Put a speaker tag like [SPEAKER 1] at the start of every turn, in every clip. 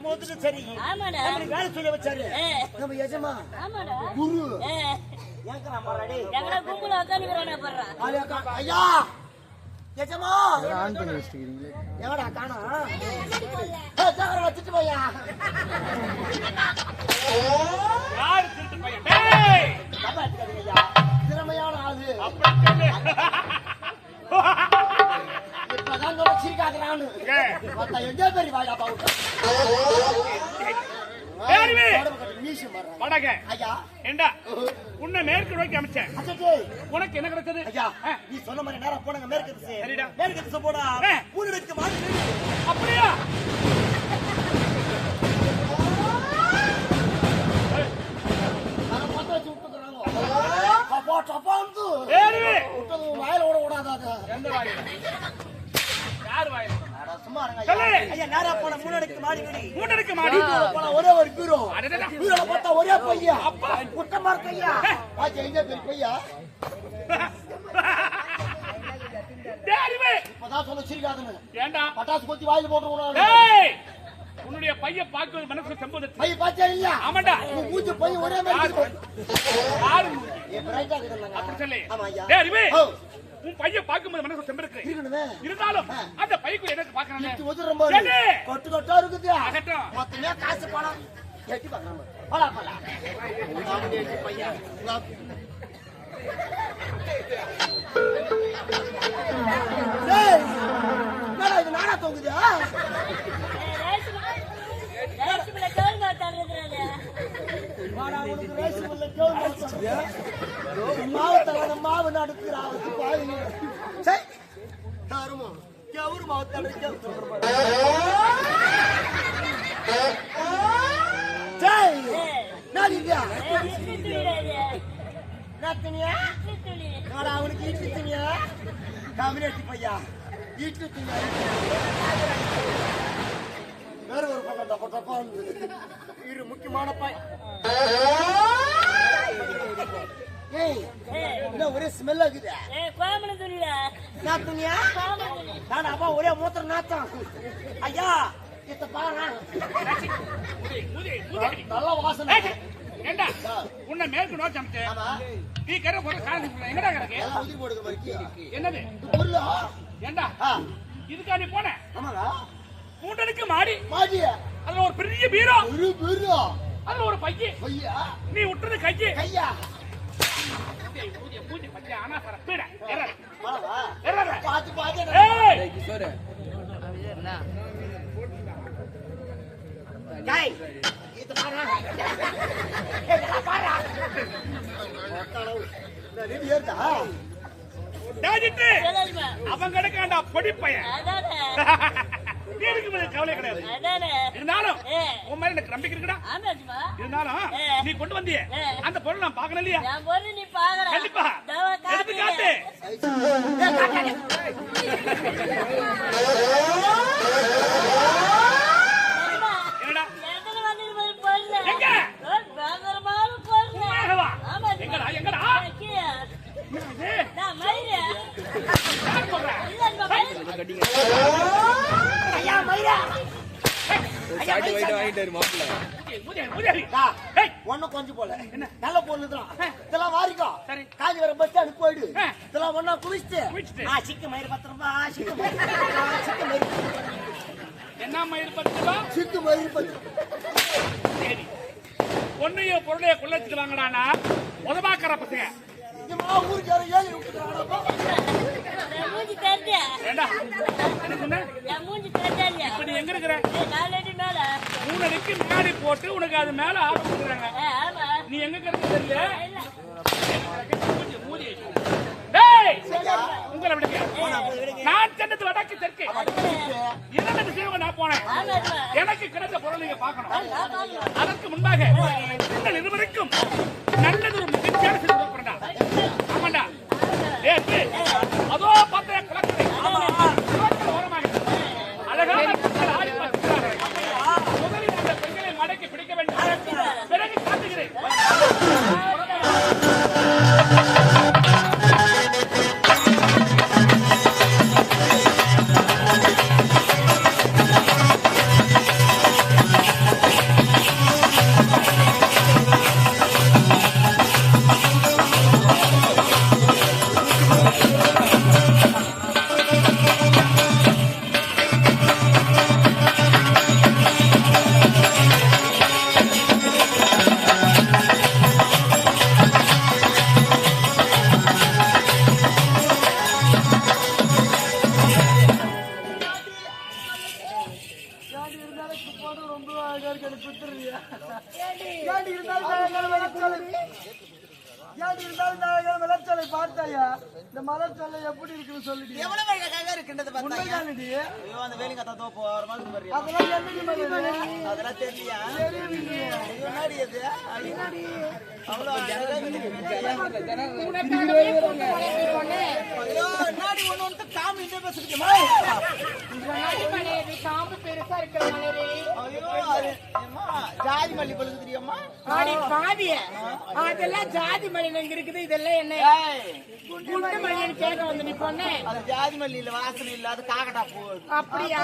[SPEAKER 1] சரி. நம்மளுக்கு வேலை சொல்லி வச்சாரு. நம்ம எஜமா குரு. கா ஐயா. எஜமா.
[SPEAKER 2] ஆன் பண்ணி வச்சிருக்கீங்களே
[SPEAKER 1] எங்கடா காணோம் ஏய் ஜாகர வச்சிட்டு போயா
[SPEAKER 3] யார் திருட்டு பையன்? டேய்!
[SPEAKER 1] தப்பா எடுத்துக்காதீங்க ஐயா திறமையான ஆளு.
[SPEAKER 3] அப்படி
[SPEAKER 1] இப்பதான் நம்ம சீக்காக்குறான்னு
[SPEAKER 3] ஏ.
[SPEAKER 1] பார்த்தா எங்கே பேரி வாடா
[SPEAKER 3] உன்னை மேற்கு நோக்கி அமைச்சேன்.
[SPEAKER 1] அச்சே
[SPEAKER 3] உனக்கு என்ன கிடைச்சது?
[SPEAKER 1] ஐயா நீ சொன்ன மாதிரி நேரா போனாங்க மேற்கு திசை. மேற்கு திசை போடா.
[SPEAKER 3] ஆ.
[SPEAKER 1] ஊருக்கு மாறி
[SPEAKER 3] அப்படியா?
[SPEAKER 1] டப்பா டப்பா வந்து. விட்டது வாயில விடாத அது.
[SPEAKER 3] எந்த வாயில? யார் வாயில
[SPEAKER 1] மூணடுக்கு மாடி ஒரே ஒரு பீரோ. பீரோல பார்த்தா ஒரே பையா.
[SPEAKER 3] அப்பா.
[SPEAKER 1] குட்ட மாதிரி பையா. பாச்சா எங்க பெரிய பையா. இப்பதான் சொல்ல சிரிக்காதுன்னு.
[SPEAKER 3] ஏண்டா?
[SPEAKER 1] பட்டாசு கொத்தி வாயில போட்டு
[SPEAKER 3] டேய். உன்னுடைய பையன் பார்க்குவது மனசு செம்பது.
[SPEAKER 1] பைய பாச்சா இல்ல
[SPEAKER 3] ஆமாண்டா.
[SPEAKER 1] உன் மூஞ்சி பை ஒரே மாதிரி இருக்கு.
[SPEAKER 3] யாரு
[SPEAKER 1] ஏ, பிரைட்டா இருக்குதுல்லங்க.
[SPEAKER 3] அப்படி சொல்லு.
[SPEAKER 1] ஆமா ஐயா.
[SPEAKER 3] டேய்
[SPEAKER 1] ஓ,
[SPEAKER 3] உன் பையன் பார்க்கும்போது மனசு செம்பிருக்கு இருந்தாலும் அந்த பைக்கு எனக்கு பார்க்கணும் எது?
[SPEAKER 1] கொட்டு கொட்டா இருக்குது.
[SPEAKER 3] அகட்டும்.
[SPEAKER 1] மொத்தமே காசு பணம். எட்டி பார்க்கணும் நாம எட்டி பையன் நான் தொங்குது? ஆ?
[SPEAKER 4] ரேசுல கேள்வி தந்துக்கிறானே
[SPEAKER 1] அவனுக்கு இட்லி துணியா? கம்யூனிட்டி பையா. இட்லி துணியா? வேற ஒரு பக்கம் டப்பா இருந்தது. இரு முக்கியமான பாய் ஏய் என்ன ஒரே ஸ்மெல் ஆகுது நான்
[SPEAKER 4] துணி
[SPEAKER 1] நான் அப்பா ஒரே மூத்திர நாத்தம். ஐயா இத பாரு நல்ல வாசனை.
[SPEAKER 3] ஏண்டா? உன்னை மேற்கு நோக்கி அமைச்சேன்.
[SPEAKER 1] ஆமா.
[SPEAKER 3] நீ கரை போற காரணம் எங்கடா கிடக்கு? என்னது? ஏண்டா? இதுக்கா நீ போன? மூன்றடுக்கு மாடி.
[SPEAKER 1] மாடி
[SPEAKER 3] அதுல ஒரு பெரிய பீரோ.
[SPEAKER 1] ஒரு பெரிய
[SPEAKER 3] அதுல ஒரு பைய?
[SPEAKER 1] ஐயா
[SPEAKER 3] நீ விட்டுறது கைக்கு
[SPEAKER 1] கையா?
[SPEAKER 3] மூஞ்சி மூஞ்சி பச்சை அனாசர பீட. அவன் கிடக்காண்டா பொடி பையன் நீ கவலை கிடையாது இருந்தாலும் உன் மேல எனக்கு நம்பிக்கை இருக்குடா.
[SPEAKER 4] ஆமாச்சுமா
[SPEAKER 3] இருந்தாலும். நீ கொண்டு வந்தியே. அந்த பொருள் நான் பார்க்கணும் இல்லையா? கண்டிப்பா.
[SPEAKER 4] ஐயா மயிரா
[SPEAKER 1] ஐயா மயிரா
[SPEAKER 2] சாட்டி வாங்கிட்டு வாங்கிட்டாரு மாப்பிள்ள
[SPEAKER 1] ஒண்ணும் கொஞ்சம் போல. நல்ல பொண்ணு தான் இதெல்லாம் வாரிக்கோ.
[SPEAKER 3] சரி.
[SPEAKER 1] காஞ்சிபுரம் பஸ் ஸ்டாண்ட் போயிடு. இதெல்லாம் ஒண்ணா குளிச்சுட்டு.
[SPEAKER 3] குளிச்சுட்டு.
[SPEAKER 1] ஆ சிக்கு மயிறு பத்து ரூபா சிக்கு மயிறு சிக்கு மயிறு
[SPEAKER 3] என்ன மயிர் பத்து ரூபா?
[SPEAKER 1] சிக்கு மயிறு பத்து
[SPEAKER 3] சரி. பொண்ணையோ பொருளையோ கொள்ளச்சுக்கு வாங்கடானா உதவாக்கிற பசங்க.
[SPEAKER 4] மூஞ்சி தெரிஞ்ச? மூஞ்சி தெரிஞ்சா இல்லையா?
[SPEAKER 3] இப்ப நீ எங்க இருக்கிற? அடிக்கு முன்னாடி போட்டு உனக்கு அது மேல ஆள் கொடுக்குறாங்க நீ எங்க கிடக்கு தெரியல? உங்களை விடுங்க. நான் சென்றது வடக்கு தெற்கு. இரண்டு விஷயம் நான் போனேன்? எனக்கு கிடைச்ச பொருள் நீங்க
[SPEAKER 4] பாக்கணும்
[SPEAKER 3] அதற்கு முன்பாக உங்கள் இருவருக்கும் நல்லது ஒரு மகிழ்ச்சியான
[SPEAKER 5] அதெல்லாம்
[SPEAKER 6] தெரியலையா?
[SPEAKER 5] தெரியலையே
[SPEAKER 6] ஐயோ, என்னடி ஜாதி மல்லி பழுது தெரியுமா?
[SPEAKER 7] ஆடி பாவிய. அதெல்லாம் ஜாதி மல்லி எனக்கு இருக்குது. இதெல்லாம் என்ன? குண்டு மல்லி கேட்க வந்து நிப்போன்னே
[SPEAKER 6] அது ஜாதி மல்லியில வாசனை அது காக்கடா பூ
[SPEAKER 7] அப்படியா?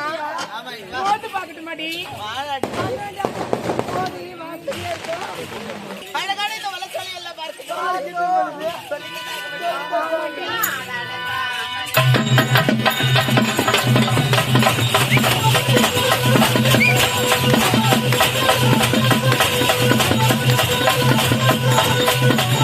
[SPEAKER 7] போட்டு பாக்கட்டு மாடி
[SPEAKER 5] வாசனையா இருக்கும் Thank you.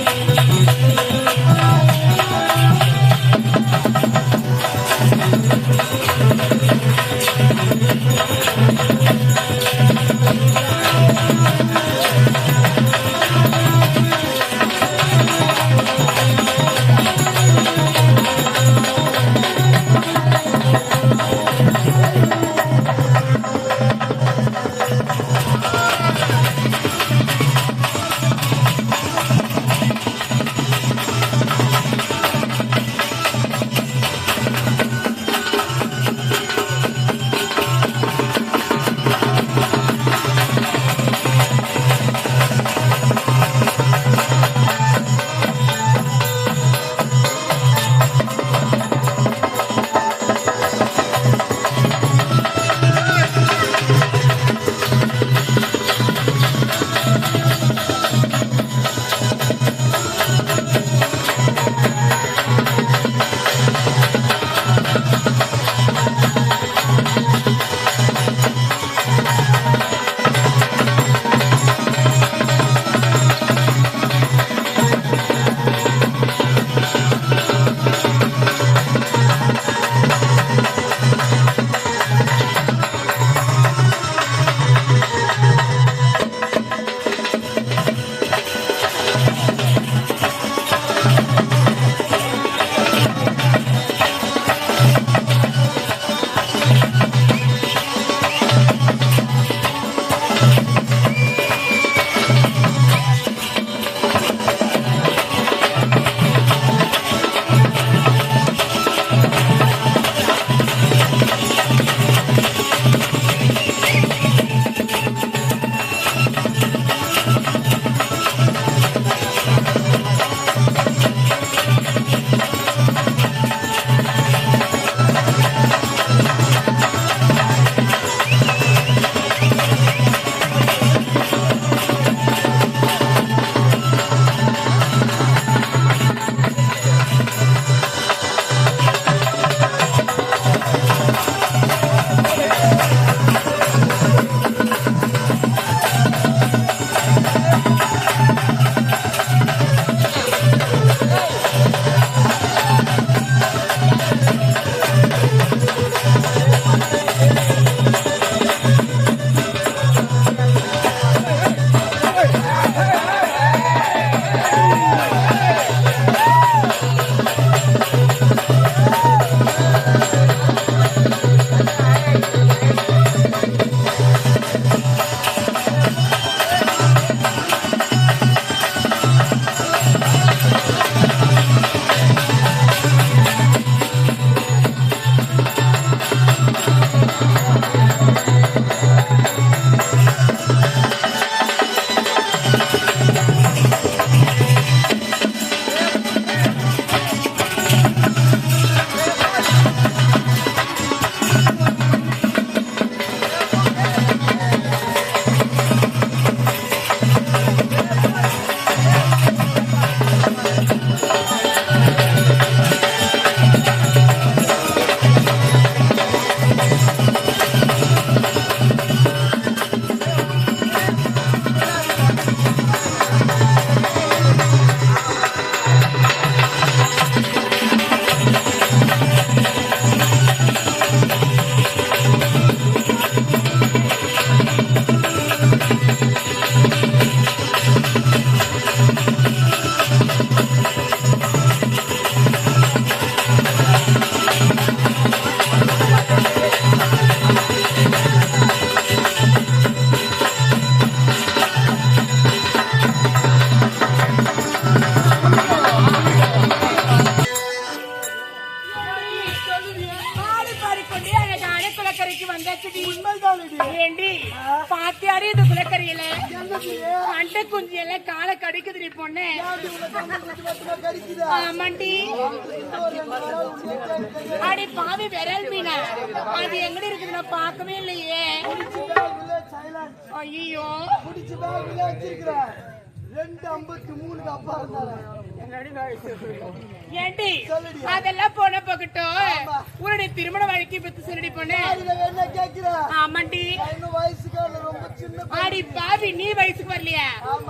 [SPEAKER 7] ஆடி பாவி நீ வயசுக்கு வரலையா.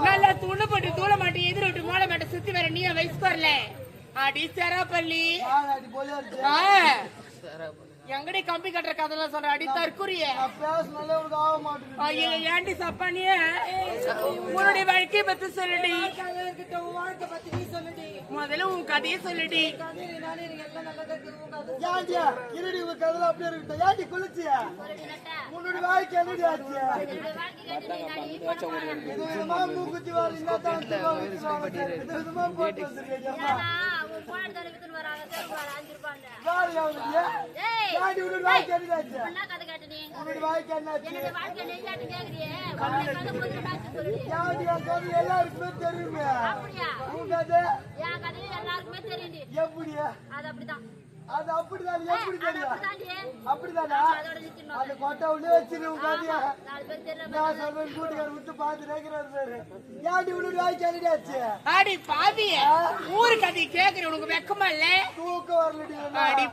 [SPEAKER 7] நல்லா துணு போட்டு தூள மாட்டி எதிர் விட்டு மூளை மாட்ட சுத்தி வர நீ வயசுக்கு வரல. ஆடி சராப்பள்ளி. எங்கடி கம்பி கட்டுற கதைலாம் சொல்ற? அடி தற்குறிய ஏண்டி சப்பானிய உன்னுடைய வாழ்க்கையை பத்தி சொல்லுடி. முதல்ல உன் கதையை சொல்லுடி
[SPEAKER 5] ஏன்டியா இருடி உங்க கதையில அப்படியே இருக்கட்டும் ஏன்டி குளிச்சியா உன்னோட வாழ்க்கை என்னடி ஆச்சு இது விதமா மூக்குத்தி வாரி இருந்தா தான் இது விதமா போட்டு வச்சிருக்கீங்க வேலை அவனுக்கு ஏன்டி உன்னோட வாழ்க்கை என்னடி ஆச்சு உன்னோட வாழ்க்கை என்னாச்சு ஏன்டி என் கதை எல்லாருக்குமே தெரியுமே உன் கதை எப்படி அது அப்படிதான் எப்படி தெரியும்? அப்படிதானா. அந்த கொட்டை உள்ளே வச்சிரு உன் கதைய நான் சொல்றேன் கூட்டுக்கார விட்டு பாத்து ரேக்கிறாரு பாரு. ஏன்டி வாழ்க்கை என்னடி ஆச்சு
[SPEAKER 7] அடி பாவிய ஊரு கதை கேக்குற உனக்கு வெக்கமா இல்ல?
[SPEAKER 5] தூக்கம் வரலடி
[SPEAKER 7] அடி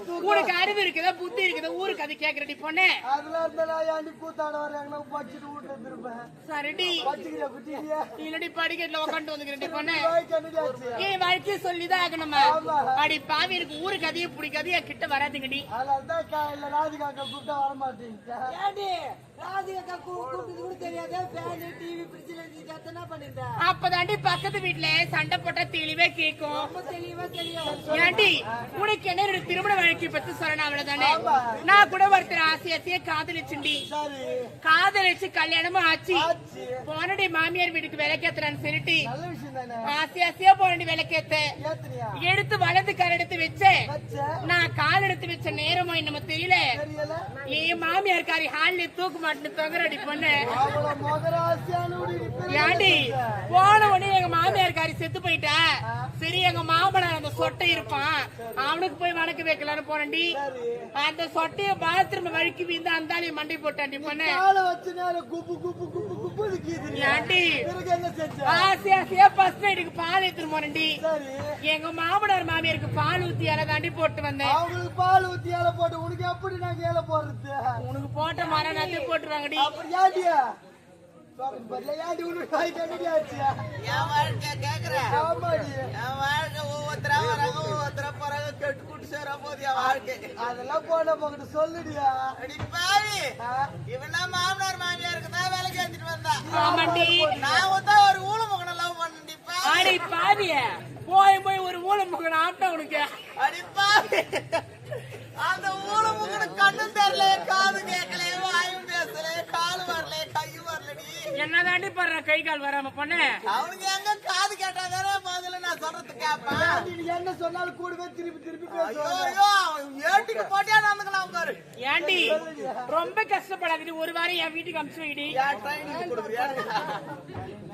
[SPEAKER 5] தூக்கம்.
[SPEAKER 7] உனக்கு அறிவு இருக்குதா புத்தி இருக்குதா? ஊரு கதை கேக்குறடி பொண்ணு.
[SPEAKER 5] அதெல்லாம் இருந்தா ஏன்டி கூத்தாட வரேன்? படிச்சுட்டு வீட்டுல இருந்திருப்பேன்.
[SPEAKER 7] சரிடி.
[SPEAKER 5] படிச்சுக்கிறியா குட்டியா
[SPEAKER 7] இல்லடி படிக்கட்டுல உட்காந்து வந்துக்கிறேன் பொண்ணு. ஏன் வாழ்க்கையை சொல்லிதான் ஆகணுமா?
[SPEAKER 5] ஆமா.
[SPEAKER 7] அடி பாவி எனக்கு ஊரு கதையை பிடிக்காது என் கிட்ட வராதுங்கடி
[SPEAKER 5] அதனால தான்
[SPEAKER 6] ராதிகா கூப்பிட்டு கூட
[SPEAKER 7] அப்பதாண்டி பக்கத்து வீட்டுல சண்டை போட்டா தெளிவா கேக்கும். ஏண்டி உனக்கு என்ன திருமண வாழ்க்கை பத்தி சொல்லணும் அவ்வளவுதானே? நான் கூட ஒருத்தர் ஆசை ஆசையா காதலிச்சுண்டி காதலிச்சு கல்யாணமும் ஆச்சு. போனடி மாமியார் வீட்டுக்கு விளக்கேத்துறான்னு சொல்லிட்டு ஆசை ஆசையா போனடி விளக்கேத்த. எடுத்து வலது கால் எடுத்து வச்சேன்
[SPEAKER 5] வச்ச.
[SPEAKER 7] நான் கால் எடுத்து வச்ச நேரமோ என்னமோ தெரியல. என் மாமியார் காரி ஹால்ல தூக்க மாட்டேன்னு தொங்கரடி பொண்ணு. ஏண்டி போன உடனே எங்க மாமியார் காரி செத்து போயிட்டா? சரி எங்க மாமனார் அந்த சொட்டை இருப்பான். அவனுக்கு போய் வணக்க வைக்கலாம்னு போனேன்டி அந்த சொட்டைய பாத்ரூம் வழுக்கி வீந்து அந்தாலே மண்டை போட்டாண்டி பொண்ணு. ஏண்டி ஆசையா ஃபர்ஸ்ட் நைட்டுக்கு பால் எடுத்துட்டு போனேன்டி
[SPEAKER 5] சரி.
[SPEAKER 7] எங்க மாமனார் மாமியாருக்கு பால் ஊத்தி அலை தாண்டி போட்டு வந்தேன்.
[SPEAKER 5] அவங்களுக்கு பால் ஊத்தி ஏலை போட்டு உனக்கு எப்படி நாங்க ஏலை போடுறது?
[SPEAKER 7] உனக்கு போட்ட மரம் நத்து போட்டுருவாங்கடி
[SPEAKER 6] வாழ்க்கை
[SPEAKER 5] அதெல்லாம் போன போகிட்டு சொல்லுடியா.
[SPEAKER 6] பாவி? இவன் மாமனார் மாமியாருக்கு தான் வேலைக்கு ஏத்திட்டு வந்தா.
[SPEAKER 7] ஆமாண்டி.
[SPEAKER 6] நான் தான் ஒரு ஊழ மகனை லவ் பண்ணி
[SPEAKER 7] அடி பாவிய. போய் போய் ஒரு மூலம் முகன் ஆட்டம் உனக்கு
[SPEAKER 6] அடி பாவி. அந்த ஊழ மகனை கண்ணும் தெரியல காது கேட்கல வாயும் பேசல கால் வரல
[SPEAKER 7] என்னதாண்டி படுற கை கால் வராம பொண்ணு?
[SPEAKER 6] அவனுக்கு எங்க காது கேட்டாதானே முதல்ல நான் சொல்றது கேட்பான்
[SPEAKER 5] ஏண்டி நீ என்ன சொன்னாலும் கூடவே திருப்பி திருப்பி
[SPEAKER 6] ஏட்டுக்கு போட்டியா நடந்துக்கலாம் பாரு
[SPEAKER 7] ஏண்டி ரொம்ப கஷ்டப்படாதடி. ஒரு வாரம் என் வீட்டுக்கு அனுப்பிச்சு வைடி.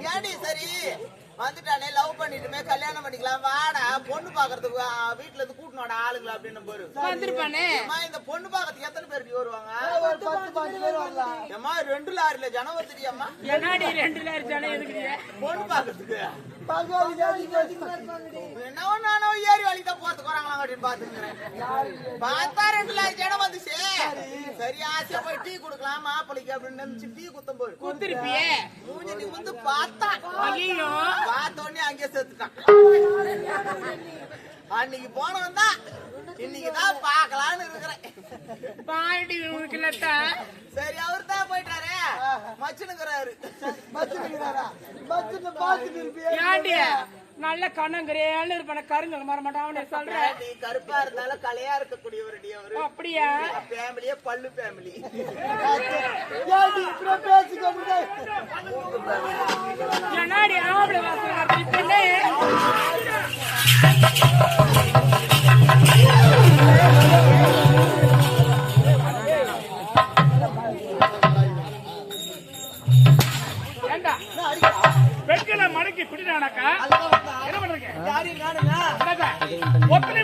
[SPEAKER 6] ஏன்டி சரி. வந்துட்டானே லவ் பண்ணிட்டுமே கல்யாணம் பண்ணிக்கலாம். வாடா பொண்ணு பாக்குறதுக்கு வீட்டுல இருந்து கூட்டணோட ஆளுங்களா அப்படின்னு பாரு
[SPEAKER 7] வந்திருப்பானே.
[SPEAKER 6] இந்த பொண்ணு பாக்கிறதுக்கு எத்தனை பேர் வருவாங்க?
[SPEAKER 5] ஒரு பத்து பேர் வரலாம்
[SPEAKER 6] ரெண்டு லாரில ஜனம் தெரியாமா
[SPEAKER 7] என்னடி ரெண்டு லேர் ஜனம் எதுக்குறிய
[SPEAKER 6] பொண்ணு பாக்குறதுக்கு
[SPEAKER 5] பகவான் ஜாதி ஜாதி
[SPEAKER 6] என்ன நானோ ஏறி வழி தான் போறதுக்கு வராங்களா அப்படின்னு பாத்துக்கிறேன் பார்த்தா ரெண்டு லாரி ஜனம் வந்துச்சு சரி ஆசையா போய் டீ கொடுக்கலாம் மாப்பிளைக்கு அப்படின்னு நினைச்சு டீ குத்தம் போய்
[SPEAKER 7] குத்துருப்பியே.
[SPEAKER 6] மூஞ்சி நீ வந்து பார்த்தா
[SPEAKER 7] ஐயோ
[SPEAKER 6] பார்த்த உடனே அங்கே செத்துட்டான் அன்னைக்கு போனவன் தான் இன்னைக்கு தான் பார்க்கலான்னு இருக்கிறேன்.
[SPEAKER 7] பாடி உனக்கு இல்லட்டா
[SPEAKER 6] சரி அவர் தான் போயிட்டாரு. மச்சுனுங்கிறாரு.
[SPEAKER 5] மச்சுக்கிறாரா மச்சுன்னு பார்த்துட்டு இருப்பியா?
[SPEAKER 7] ஏண்டி நல்ல கண்ணங்கரேன்னு இருப்பான. கருங்கல் மர மாட்டான். அவனே சொல்றேன்
[SPEAKER 6] நீ கருப்பா இருந்தாலும் கலையா இருக்கக்கூடியவருடி அவரு.
[SPEAKER 7] அப்படியா?
[SPEAKER 6] ஃபேமிலியே பல்லு ஃபேமிலி
[SPEAKER 5] ஏண்டி
[SPEAKER 7] என்னடி ஆம்பளை
[SPEAKER 3] வேண்டாம்
[SPEAKER 5] என்ன அடிக்கிறா?
[SPEAKER 3] பெண்களை மடக்கி
[SPEAKER 5] வந்தா.
[SPEAKER 3] என்ன பண்றீங்க
[SPEAKER 5] காணுங்க.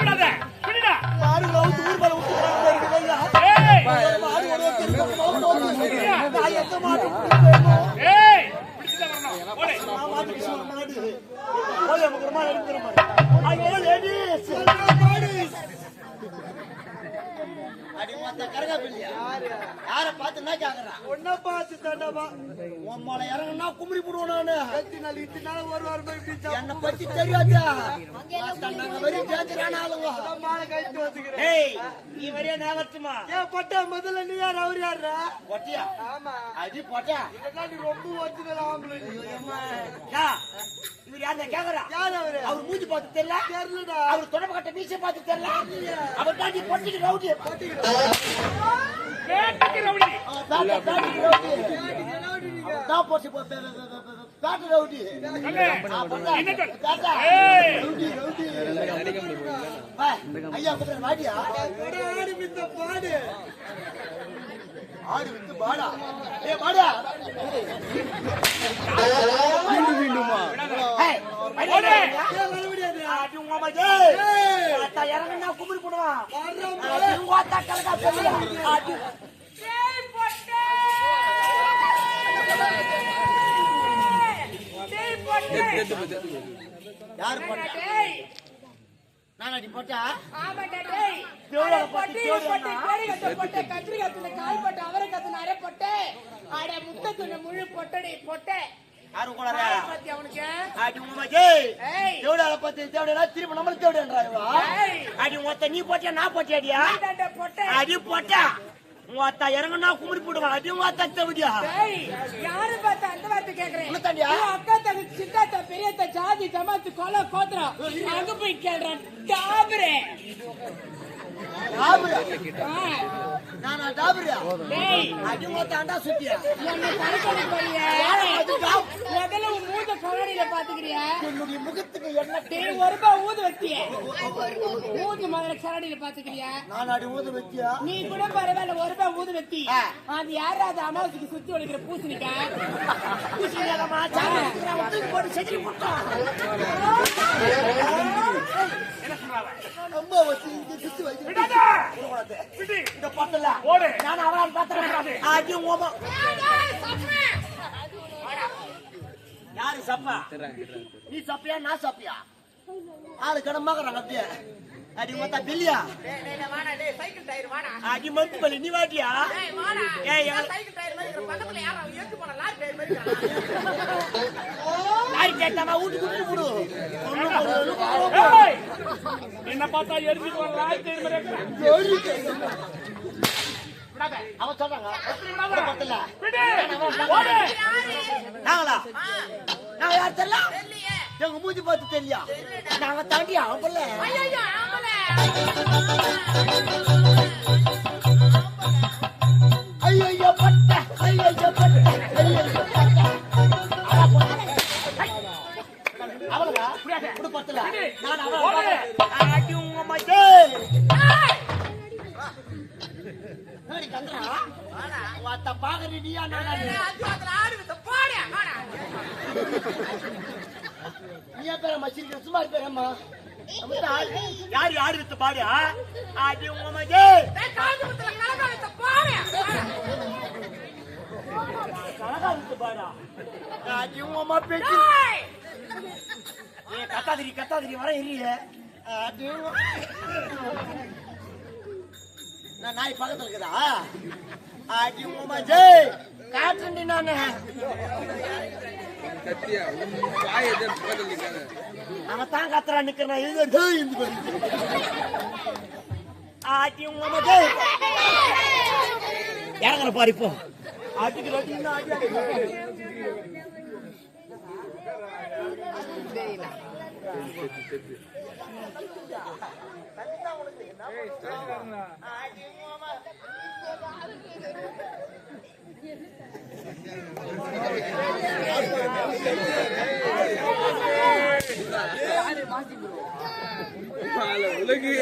[SPEAKER 3] விடாத. பிடிடா
[SPEAKER 5] மாடு கவுத்து ஊர் மேல விட்டு கிடக்குது இருக்குது ஐயா.
[SPEAKER 3] ஏய்.
[SPEAKER 5] மாடு ஒரு ஒருத்தர் இருக்கு,
[SPEAKER 1] யார பார்த்து என்ன கேக்குறான்
[SPEAKER 5] உன்னை பார்த்து தாண்டாமா.
[SPEAKER 1] உன் மேல இறங்குனா குமரி போடுவோம் நானு.
[SPEAKER 5] எத்தனை நாள், இத்தனை நாள் ஒரு வாரம் போய் பிடிச்சா.
[SPEAKER 1] என்ன பத்தி தெரியாது? நாங்க வெறும் பேசுறான ஆளுங்க.
[SPEAKER 5] மாலை கழட்டி வந்துக்கிறேன்.
[SPEAKER 1] ஏய் நீ வரையா நேவத்துமா
[SPEAKER 5] ஏன் பட்டா முதல்ல நீ யார் அவர் யாரா?
[SPEAKER 1] பொட்டியா?
[SPEAKER 5] ஆமா.
[SPEAKER 1] அடி பொட்டியா?
[SPEAKER 5] இதெல்லாம் நீ ரொம்ப ஒரிஜினல் ஆம்பளை
[SPEAKER 1] இவர் யாருன்னா கேக்குறா
[SPEAKER 5] யார் அவரு?
[SPEAKER 1] அவர் மூஞ்சி பார்த்து தெரியல.
[SPEAKER 5] தெரியலடா.
[SPEAKER 1] அவர் தொடர்பு கட்ட மீசை பார்த்து தெரியல. அவர் தாண்டி பொட்டிக்கு ரவுடி.
[SPEAKER 3] வேட்டைக்கு ரவுடி.
[SPEAKER 1] பேட்டுக்கு ரவுடி. தான் போச்சு பேட்டு ரவுடி. Rowdy rowdy. ஐயா கூப்பிடுற வாடியா?
[SPEAKER 5] ஆடு வித்த பாடு
[SPEAKER 1] ஆடு வித்து பாடா ஏ பாடா ஏய், வாடியா,
[SPEAKER 3] ஓடு.
[SPEAKER 1] வாடியா.
[SPEAKER 5] ஏன் வர முடியாது
[SPEAKER 1] ஆடி உங்க அம்மா, ஏய். ஆத்தா இறங்குனா கும்பிடு போடுவான்
[SPEAKER 5] வர்றோம்
[SPEAKER 1] ஆடி உங்க ஆத்தா கலக்கா சொல்லுடா. ஆடி யாரு போட்டா? நான் அடி போட்டா. யாரு கூட. தேவடால பார்த்து தேவடா நம்மளுக்கு தேவடன்றா
[SPEAKER 7] ஏய்.
[SPEAKER 1] அடி உத்த நீ போட்டியா நான் போட்டியாடியா? அடி போட்டா. அத்தா இறங்குனா கும்பிடு போடுவான். அடி தேவடியா?
[SPEAKER 7] யாரு பார்த்தா அந்த வார்த்தை கேக்குறேன்?
[SPEAKER 1] தாண்டியா?
[SPEAKER 7] அக்கா தங்கச்சி சித்தாத்தா பெரியத்தா ஜாதி ஜமாத்து கொலை கோத்திரம். அங்க போய் கேள்றான் டாபரே
[SPEAKER 1] சுத்தியா
[SPEAKER 7] கண்ணாடியில பாத்துக்கிறியா?
[SPEAKER 1] என்னுடைய முகத்துக்கு என்ன
[SPEAKER 7] டேய் ஒரு ரூபாய் ஊது வச்சிய. ஊது முதல்ல கண்ணாடியில பாத்துக்கிறியா?
[SPEAKER 1] நான் அடி ஊது வச்சியா?
[SPEAKER 7] நீ கூட பரவாயில்ல ஒரு ரூபாய் ஊது வெத்தி
[SPEAKER 1] ஆ.
[SPEAKER 7] அது யாரா அது அமாவாசைக்கு சுத்தி ஒழிக்கிற பூசணிக்கா?
[SPEAKER 1] பூசினேகமா சாமி தூக்கி போட்டு செஞ்சு போட்டான் அம்மா வச்சு இங்க சுத்தி வைக்க
[SPEAKER 3] விடாத. பிடி
[SPEAKER 1] இந்த பத்தல
[SPEAKER 3] ஓடு.
[SPEAKER 1] நான் அவளால் பார்த்தேன் அடி உங்க அம்மா யாரு சப்பா? நீ சப்பியா நான் சப்பியா? ஆளு கடமாக்குறாங்க அப்படியே. அடி மொத்தா பில்லியா? அடி மறுத்து பள்ளி நீ வாட்டியா? லாரி கேட்டாமா வீட்டுக்கு விட்டு விடு
[SPEAKER 3] என்ன பார்த்தா எரிஞ்சிட்டு வர லாய் தேடி மாதிரி. விடாத
[SPEAKER 1] அவன் சொல்றாங்க. பத்தல நாங்களா? நாங்க யார் தெரியல? எங்க மூஞ்சி பார்த்து தெரியலையா? நாங்க தாண்டி அவங்கள ஐயோ பட்ட. ஐயோ பட்ட. ஐயோ பட்ட. அவளா விடு பத்தல நான் அவள ஆடி உங்க மச்சே. ஏன் பேர மச்சிருக்க சும்மா இருப்பேரம்மா யார் யார் வித்து பாடு ஆடி உங்க மஜே கனகா வித்து பாடா உங்க அம்மா பேச்சு. ஏ கத்தாதிரி கத்தாதிரி வர இல்லையே உங்க- நான் நாய் பக்கத்துல இருக்குதா? ஆடி உங்க மஜே காட்டுண்டி நானு. அவன் தான் கத்துறா நிக்கிறான். இது பாரு. ஆட்டி டேய் இறங்குற பாரு இப்போ. ஆட்டிக்கு ஆட்டி
[SPEAKER 2] உலகு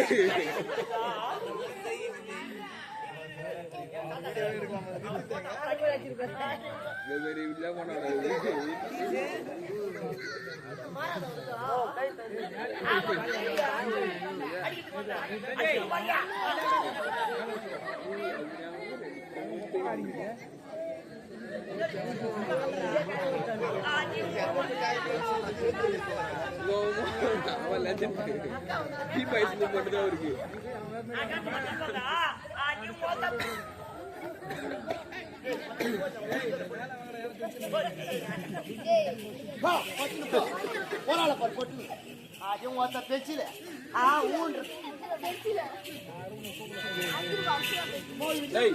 [SPEAKER 1] டீ பைஸ்ல மட்டும் இருக்கு
[SPEAKER 8] போறாள பாரு பொட்டு அது ஒத்த பேச்சில ஆ ஊன்று
[SPEAKER 1] ஏய்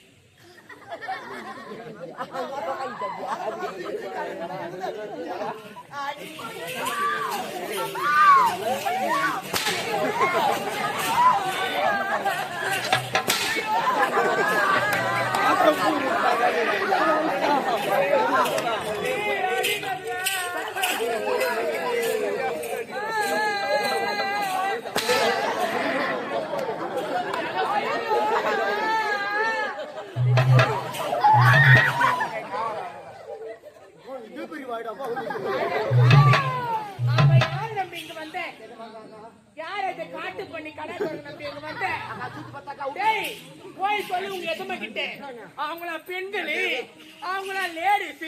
[SPEAKER 8] அடிக்கவே இல்லையா அடிக்கிறேன் இது பெரிய வாய்டாப்பா
[SPEAKER 7] அவ யாரு நம்பி இங்க வந்த யார் அதை காட்டு பண்ணி கடை திறந்து நம்பி இங்க வந்த டேய் போய் சொல்லி உங்க எதுமை கிட்ட அவங்களா பெண்களு அவங்களா லேடிஸ்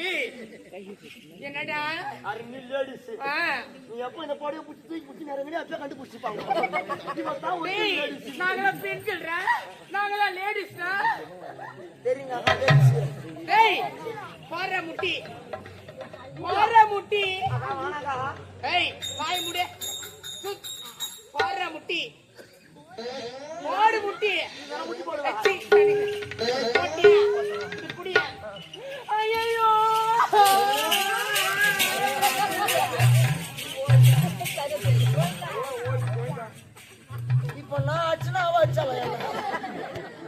[SPEAKER 7] என்னடா
[SPEAKER 8] அரை நீ லேடிஸ்
[SPEAKER 7] ஆ,
[SPEAKER 8] நீ எப்ப இந்த பாடியை பிடிச்சி தூக்கி பிடிச்சி நிறைய அப்படியே கண்டுபிடிச்சிப்பாங்க இவன் தான் ஒரு
[SPEAKER 7] டேய்
[SPEAKER 8] லேடிஸ்
[SPEAKER 7] நாங்களா பெண்கள்ரா நாங்களா லேடிஸ்டா
[SPEAKER 8] தெரியுங்க லேடிஸ்
[SPEAKER 7] டேய் போற முட்டி போற முட்டி ஏய் வாய் முடி. போற முட்டி போடு முட்டி புடியா?
[SPEAKER 8] இப்ப நான் ஆச்சுன்னா அவ அடிச்சாலும்